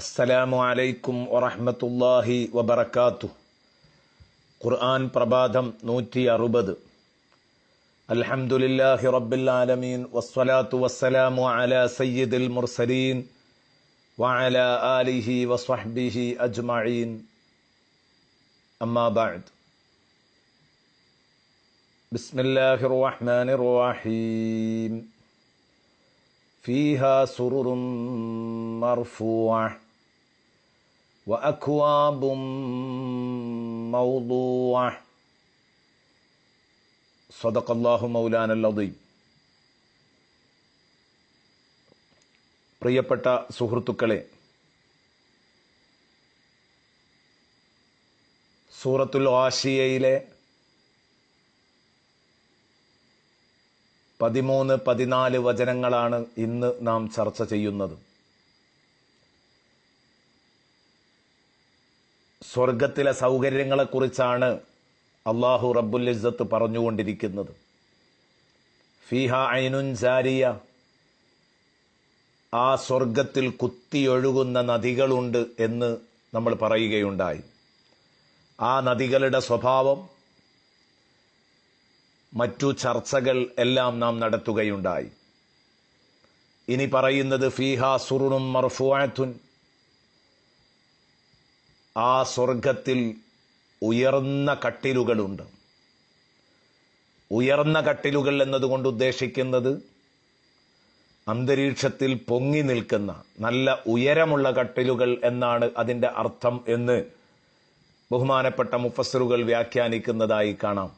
അസ്സലാമു അലൈക്കും വറഹ്മത്തുള്ളാഹി വബറകാത്തു ഖുർആൻ പ്രഭാതം നൂറ്റി അറുപത് അൽഹംദുലില്ലാഹി റബ്ബിൽ ആലമീൻ വസ്സലാത്തു വസ്സലാമു അലാ സയ്യിദിൽ മുർസലീൻ വഅലാ ആലിഹി വസ്വഹ്ബിഹി അജ്മഈൻ അമ്മാ ബഅദ് ബിസ്മില്ലാഹിർ റഹ്മാനിർ റഹീം فيها سرر مرفوعة وأكواب موضوعة صدق الله مولانا العظيم പ്രിയപ്പെട്ട സുഹൃത്തുക്കളെ സൂറത്തുൽ ആഷിയയിലെ പതിമൂന്ന് പതിനാല് വചനങ്ങളാണ് ഇന്ന് നാം ചർച്ച ചെയ്യുന്നത് സ്വർഗത്തിലെ സൗകര്യങ്ങളെക്കുറിച്ചാണ് അള്ളാഹു റബ്ബുൽ ഇസ്സത്ത് പറഞ്ഞുകൊണ്ടിരിക്കുന്നത്. ഫിഹ ഐനുൻ ജാരിയ. ആ സ്വർഗത്തിൽ കുത്തിയൊഴുകുന്ന നദികളുണ്ട് എന്ന് നമ്മൾ പറയുകയുണ്ടായി. ആ നദികളുടെ സ്വഭാവം മറ്റു ചർച്ചകൾ എല്ലാം നാം നടത്തുകയുണ്ടായി. ഇനി പറയുന്നത് ഫീഹ സുറുണും മർഫുഅത്തുൻ. ആ സ്വർഗത്തിൽ ഉയർന്ന കട്ടിലുകളുണ്ട്. ഉയർന്ന കട്ടിലുകൾ എന്നതുകൊണ്ട് ഉദ്ദേശിക്കുന്നത് അന്തരീക്ഷത്തിൽ പൊങ്ങി നിൽക്കുന്ന നല്ല ഉയരമുള്ള കട്ടിലുകൾ എന്നാണ് അതിന്റെ അർത്ഥം എന്ന് ബഹുമാനപ്പെട്ട മുഫസറുകൾ വ്യാഖ്യാനിക്കുന്നതായി കാണാം.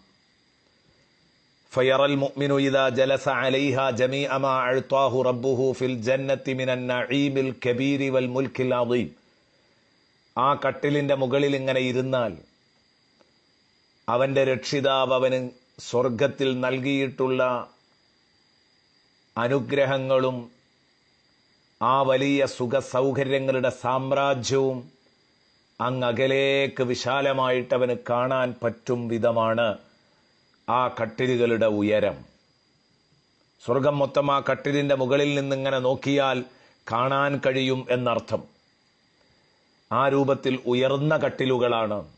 ഫയറൽ മുഅ്മിനു ഇദാ ജലസ അലൈഹ ജമീഅമാ മാ റബ്ബുഹു ഫിൽ ജന്നത്തി മിനൻ നഈമിൽ കബീരി വൽ മുൽക്കിൽ അദീം. ആ കട്ടിലിന്റെ മുകളിൽ ഇങ്ങനെ ഇരുന്നാൽ അവന്റെ രക്ഷിതാവ് അവന് സ്വർഗത്തിൽ നൽകിയിട്ടുള്ള അനുഗ്രഹങ്ങളും ആ വലിയ സുഖ സൗകര്യങ്ങളുടെ സാമ്രാജ്യവും അങ്ങകലേക്ക് വിശാലമായിട്ട് അവന് കാണാൻ പറ്റും വിധമാണ് ആ കട്ടിലുകളുടെ ഉയരം. സ്വർഗം മൊത്തം ആ കട്ടിലിന്റെ മുകളിൽ നിന്നിങ്ങനെ നോക്കിയാൽ കാണാൻ കഴിയും എന്നർത്ഥം. ആ രൂപത്തിൽ ഉയർന്ന കട്ടിലുകളാണ്.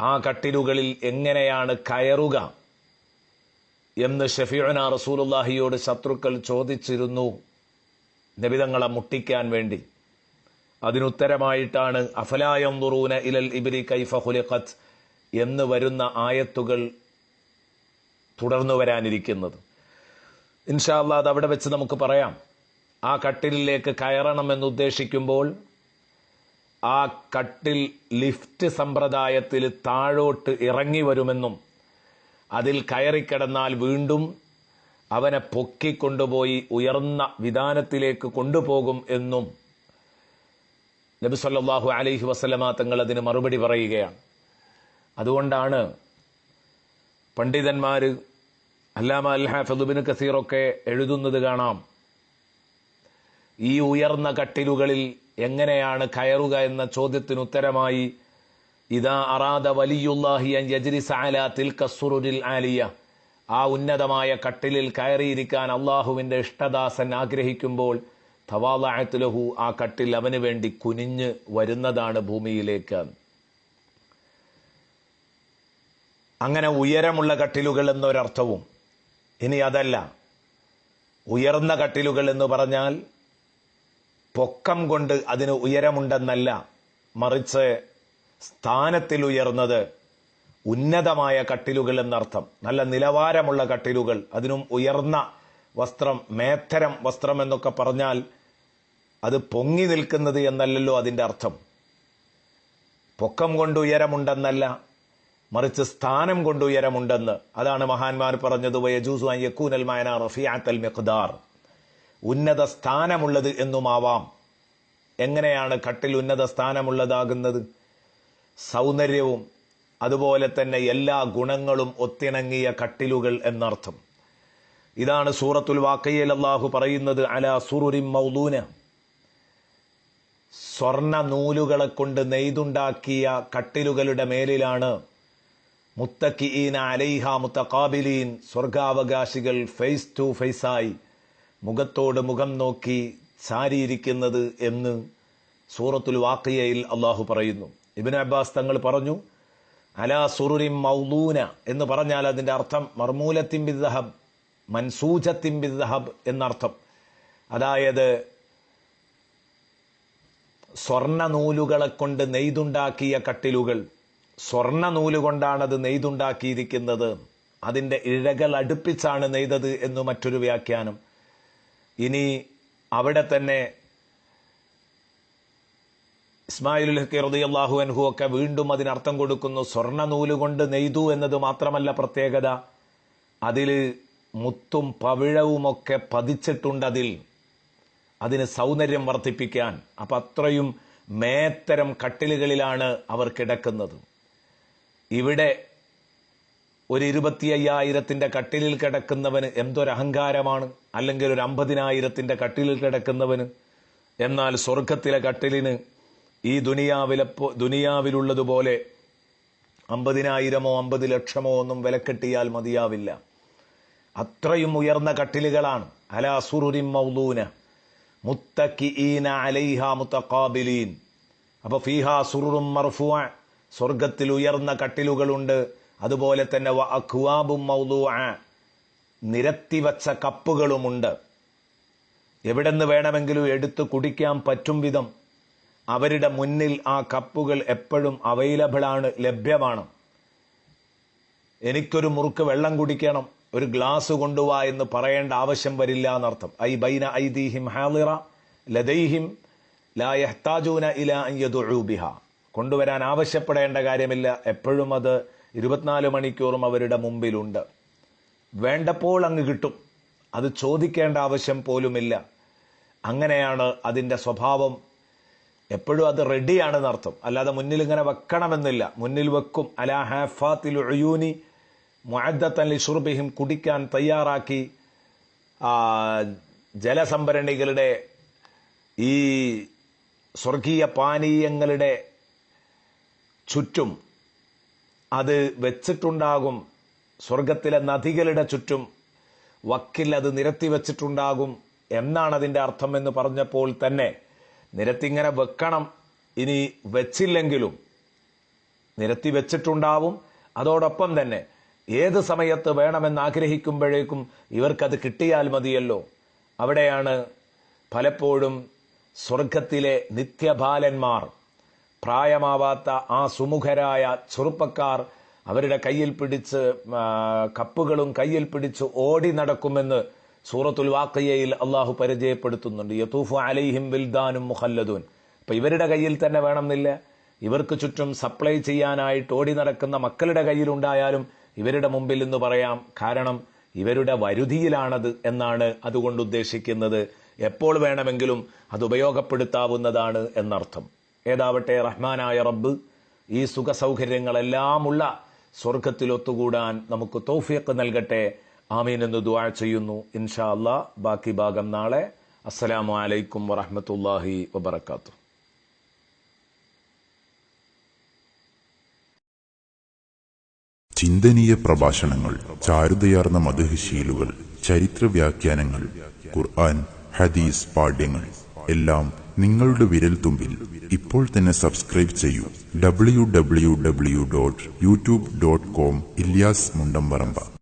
ആ കട്ടിലുകളിൽ എങ്ങനെയാണ് കയറുക എന്ന് ഷഫീഅന റസൂലുല്ലാഹിയോട് ശത്രുക്കൾ ചോദിച്ചിരുന്നു. നബിതങ്ങളെ മുട്ടിക്കാൻ വേണ്ടി. അതിനുത്തരമായിട്ടാണ് അഫലായം ദുറൂന ഇലൽ ഇബിരി കൈഫ ഹുലിഖത്ത് എന്ന് വരുന്ന ആയത്തുകൾ തുടർന്നു വരാനിരിക്കുന്നത്. ഇൻഷാ അത് അവിടെ വെച്ച് നമുക്ക് പറയാം. ആ കട്ടിലിലേക്ക് കയറണമെന്ന് ഉദ്ദേശിക്കുമ്പോൾ ആ കട്ടിൽ ലിഫ്റ്റ് സമ്പ്രദായത്തിൽ താഴോട്ട് ഇറങ്ങി വരുമെന്നും അതിൽ കയറിക്കിടന്നാൽ വീണ്ടും അവനെ പൊക്കിക്കൊണ്ടുപോയി ഉയർന്ന വിധാനത്തിലേക്ക് കൊണ്ടുപോകും എന്നും നബി സല്ലാഹു അലൈഹി വസ്ലമാ തങ്ങൾ അതിന് മറുപടി പറയുകയാണ്. അതുകൊണ്ടാണ് പണ്ഡിതന്മാർ അല്ലാമ അൽ ഹാഫിദുബിന് കസീറൊക്കെ എഴുതുന്നത് കാണാം. ഈ ഉയർന്ന കട്ടിലുകളിൽ എങ്ങനെയാണ് കയറുക എന്ന ചോദ്യത്തിന് ഉത്തരമായി ഇതാ അറാദ വലിയുല്ലാഹി തിൽക്കസുറുരിൽ ആലിയ. ആ ഉന്നതമായ കട്ടിലിൽ കയറിയിരിക്കാൻ അള്ളാഹുവിന്റെ ഇഷ്ടദാസൻ ആഗ്രഹിക്കുമ്പോൾ തവാലായത്തിലഹു ആ കട്ടിൽ അവന് വേണ്ടി കുനിഞ്ഞ് വരുന്നതാണ് ഭൂമിയിലേക്ക്. അങ്ങനെ ഉയരമുള്ള കട്ടിലുകൾ എന്നൊരർത്ഥവും. ഇനി അതല്ല. ഉയർന്ന കട്ടിലുകൾ എന്ന് പറഞ്ഞാൽ പൊക്കം കൊണ്ട് അതിന് ഉയരമുണ്ടെന്നല്ല മറിച്ച് സ്ഥാനത്തിൽ ഉയർന്നത് ഉന്നതമായ കട്ടിലുകൾ എന്നർത്ഥം. നല്ല നിലവാരമുള്ള കട്ടിലുകൾ. അതിനും ഉയർന്ന വസ്ത്രം മേത്തരം വസ്ത്രം എന്നൊക്കെ പറഞ്ഞാൽ അത് പൊങ്ങി നിൽക്കുന്നത് എന്നല്ലല്ലോ അതിന്റെ അർത്ഥം. പൊക്കം കൊണ്ട് ഉയരമുണ്ടെന്നല്ല മറിച്ച് സ്ഥാനം കൊണ്ട് ഉയരമുണ്ടെന്ന്. അതാണ് മഹാന്മാർ പറഞ്ഞത് വയജൂസു യക്കൂനൽ മായന റഫിയാത്തൽ മെഖ്ദാർ. ഉന്നത സ്ഥാനമുള്ളത് എന്നുമാവാം. എങ്ങനെയാണ് കട്ടിൽ ഉന്നത സ്ഥാനമുള്ളതാകുന്നത് സൗന്ദര്യവും അതുപോലെ തന്നെ എല്ലാ ഗുണങ്ങളും ഒത്തിണങ്ങിയ കട്ടിലുകൾ എന്നർത്ഥം. ഇതാണ് സൂറത്തുൽ വാക്കയിൽ അള്ളാഹു പറയുന്നത് അല സുറുരിം മൗദൂന. സ്വർണ നൂലുകളെ കൊണ്ട് നെയ്തുണ്ടാക്കിയ കട്ടിലുകളുടെ മേലിലാണ് മുത്തക്കിഈന അലൈഹ മുത്തക്കാബിലീൻ സ്വർഗാവകാശികൾ ഫേസ് ടു ഫേസായി മുഖത്തോട് മുഖം നോക്കി ചാരിയിരിക്കുന്നത് എന്ന് സൂറത്തുൽ വാക്കിയയിൽ അള്ളാഹു പറയുന്നു. ഇബിൻ അബ്ബാസ് തങ്ങൾ പറഞ്ഞു അലാ സുറുരിം മൗലൂന എന്ന് പറഞ്ഞാൽ അതിന്റെ അർത്ഥം മർമൂലത്തിൻ ബിദ്ദഹബ് മൻസൂജത്തിൻ ബിദ്ദഹബ് എന്നർത്ഥം. അതായത് സ്വർണ നൂലുകളെ കൊണ്ട് നെയ്തുണ്ടാക്കിയ കട്ടിലുകൾ സ്വർണ നൂലുകൊണ്ടാണത് നെയ്തുണ്ടാക്കിയിരിക്കുന്നത് അതിന്റെ ഇഴകൾ അടുപ്പിച്ചാണ് നെയ്തത് എന്ന് മറ്റൊരു വ്യാഖ്യാനം. ഇനി അവിടെ തന്നെ ഇസ്മായിൽ റളിയല്ലാഹു അൻഹു ഒക്കെ വീണ്ടും അതിനർത്ഥം കൊടുക്കുന്നു. സ്വർണ നൂലുകൊണ്ട് നെയ്തു എന്നത് മാത്രമല്ല പ്രത്യേകത. അതിൽ മുത്തും പവിഴവുമൊക്കെ പതിച്ചിട്ടുണ്ട് അതിൽ. അതിന് സൗന്ദര്യം വർദ്ധിപ്പിക്കാൻ. അപ്പം അത്രയും മേത്തരം കട്ടിലുകളിലാണ് അവർ കിടക്കുന്നത്. ഇവിടെ ഒരു ഇരുപത്തി അയ്യായിരത്തിന്റെ കട്ടിലിൽ കിടക്കുന്നവന് എന്തൊരഹങ്കാരമാണ്? അല്ലെങ്കിൽ ഒരു അമ്പതിനായിരത്തിന്റെ കട്ടിലിൽ കിടക്കുന്നവന്? എന്നാൽ സ്വർഗത്തിലെ കട്ടിലിന് ഈ ദുനിയാവിലെ ദുനിയാവിലുള്ളതുപോലെ അമ്പതിനായിരമോ അമ്പത് ലക്ഷമോ ഒന്നും വിലക്കെട്ടിയാൽ മതിയാവില്ല. അത്രയും ഉയർന്ന കട്ടിലുകളാണ്. അലാ സുറുരിം മൗലൂന മുത്തക്കിഈന അലൈഹ മുത്തഖാബിലീൻ. അപ്പോൾ ഫീഹ സുറുറും മർഫുവ സ്വർഗത്തിൽ ഉയർന്ന കട്ടിലുകളുണ്ട്. അതുപോലെ തന്നെ വ അഖ്വാബും നിരത്തി നിരത്തിവച്ച കപ്പുകളുമുണ്ട്. എവിടെന്ന് വേണമെങ്കിലും എടുത്ത് കുടിക്കാൻ പറ്റും വിധം അവരുടെ മുന്നിൽ ആ കപ്പുകൾ എപ്പോഴും അവൈലബിൾ ആണ് ലഭ്യമാണ്. എനിക്കൊരു മുറുക്ക് വെള്ളം കുടിക്കണം ഒരു ഗ്ലാസ് കൊണ്ടുവാ എന്ന് പറയേണ്ട ആവശ്യം വരില്ല എന്നർത്ഥം. ഐ ബൈന ഐദീഹിം ഹാളിറ ലദൈഹിം ലാ യഹ്താജൂന ഇല ബിഹ. കൊണ്ടുവരാൻ ആവശ്യപ്പെടേണ്ട കാര്യമില്ല എപ്പോഴും അത് ഇരുപത്തിനാല് മണിക്കൂറും അവരുടെ മുമ്പിലുണ്ട്. വേണ്ടപ്പോൾ അങ്ങ് കിട്ടും. അത് ചോദിക്കേണ്ട ആവശ്യം പോലുമില്ല. അങ്ങനെയാണ് അതിന്റെ സ്വഭാവം. എപ്പോഴും അത് റെഡിയാണെന്ന് അർത്ഥം. അല്ലാതെ മുന്നിൽ ഇങ്ങനെ വെക്കണമെന്നില്ല. മുന്നിൽ വെക്കും. അലാ ഹാഫാത്തിൽ ഒഴിയൂനി മുഅദ്ദത്തൻ ഷുർബിഹിം കുടിക്കാൻ തയ്യാറാക്കി. ജലസംഭരണികളുടെ ഈ സ്വർഗീയ പാനീയങ്ങളുടെ ചുറ്റും അത് വെച്ചിട്ടുണ്ടാകും. സ്വർഗത്തിലെ നദികളുടെ ചുറ്റും വക്കിൽ അത് നിരത്തി വെച്ചിട്ടുണ്ടാകും എന്നാണ് അതിന്റെ അർത്ഥം എന്ന് പറഞ്ഞപ്പോൾ തന്നെ നിരത്തിങ്ങനെ വെക്കണം. ഇനി വെച്ചില്ലെങ്കിലും നിരത്തി വെച്ചിട്ടുണ്ടാവും. അതോടൊപ്പം തന്നെ ഏത് സമയത്ത് വേണമെന്ന് ആഗ്രഹിക്കുമ്പോഴേക്കും ഇവർക്കത് കിട്ടിയാൽ മതിയല്ലോ. അവിടെയാണ് പലപ്പോഴും സ്വർഗത്തിലെ നിത്യബാലന്മാർ പ്രായമാവാത്ത ആ സുമുഖരായ ചെറുപ്പക്കാർ അവരുടെ കയ്യിൽ പിടിച്ച് കപ്പുകളും കയ്യിൽ പിടിച്ച് ഓടി നടക്കുമെന്ന് സൂറത്തുൽ വാക്കയ്യയിൽ അള്ളാഹു പരിചയപ്പെടുത്തുന്നുണ്ട്. യത്തൂഫു അലൈഹിം വിൽദാനും മുഹല്ലദൂൻ അപ്പൊ ഇവരുടെ കയ്യിൽ തന്നെ വേണമെന്നില്ല. ഇവർക്ക് ചുറ്റും സപ്ലൈ ചെയ്യാനായിട്ട് ഓടി നടക്കുന്ന മക്കളുടെ കയ്യിലുണ്ടായാലും ഇവരുടെ മുമ്പിൽ എന്ന് പറയാം കാരണം ഇവരുടെ വരുതിയിലാണത് എന്നാണ് അതുകൊണ്ട് ഉദ്ദേശിക്കുന്നത്. എപ്പോൾ വേണമെങ്കിലും അത് ഉപയോഗപ്പെടുത്താവുന്നതാണ് എന്നർത്ഥം. ഏതാവട്ടെ റഹ്മാനായ റബ്ബ് ഈ സുഖ സ്വർഗത്തിലൊത്തുകൂടാൻ നമുക്ക് തോഫിയക്ക് നൽകട്ടെ. ആമീൻ എന്ന് ദുആ ചെയ്യുന്നു. ഇൻഷാ അല്ലാ ബാക്കി ഭാഗം നാളെ. അസ്സലാമു അലൈക്കും വറഹമത്തല്ലാഹി വബർക്കാത്തു ചിന്തനീയ പ്രഭാഷണങ്ങൾ ചാരുതയാർന്ന മധുശീലുകൾ ചരിത്ര വ്യാഖ്യാനങ്ങൾ ഖുർആൻ ഹദീസ് പാഠ്യങ്ങൾ എല്ലാം നിങ്ങളുടെ വിരൽ തുമ്പിൽ ഇപ്പോൾ തന്നെ സബ്സ്ക്രൈബ് ചെയ്യൂ. W W W dot YouTube dot com Ilyas Mundamparamba.